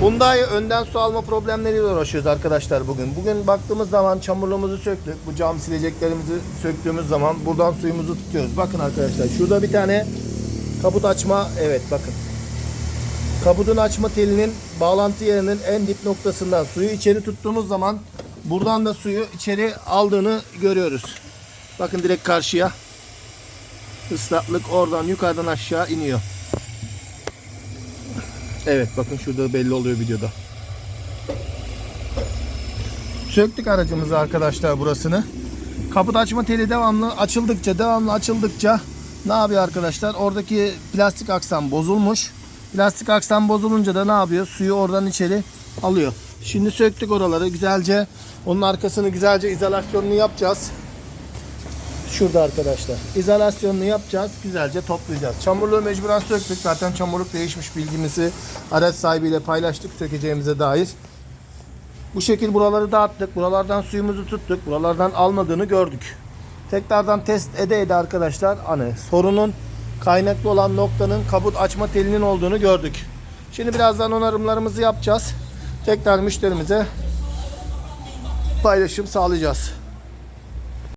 Hyundai önden su alma problemleriyle uğraşıyoruz arkadaşlar bugün. Bugün baktığımız zaman çamurluğumuzu söktük. Bu cam sileceklerimizi söktüğümüz zaman buradan suyumuzu tutuyoruz. Bakın arkadaşlar şurada bir tane kaput açma. Evet bakın. Kaputun açma telinin bağlantı yerinin en dip noktasından suyu içeri tuttuğumuz zaman buradan da suyu içeri aldığını görüyoruz. Bakın direkt karşıya ıslaklık oradan yukarıdan aşağı iniyor. Evet bakın şurada belli oluyor videoda. Söktük aracımızı arkadaşlar burasını. Kaput açma teli devamlı açıldıkça devamlı açıldıkça ne yapıyor arkadaşlar? Oradaki plastik aksam bozulmuş. Plastik aksam bozulunca da ne yapıyor? Suyu oradan içeri alıyor. Şimdi söktük oraları güzelce. Onun arkasını güzelce izolasyonunu yapacağız. Şurada arkadaşlar. İzolasyonunu yapacağız. Güzelce toplayacağız. Çamurluğu mecburen söktük. Zaten çamurluk değişmiş bilgimizi araç sahibiyle paylaştık sökeceğimize dair. Bu şekil buraları dağıttık. Buralardan suyumuzu tuttuk. Buralardan almadığını gördük. Tekrardan test ede ede arkadaşlar hani sorunun kaynaklı olan noktanın kaput açma telinin olduğunu gördük. Şimdi birazdan onarımlarımızı yapacağız. Tekrar müşterimize paylaşım sağlayacağız.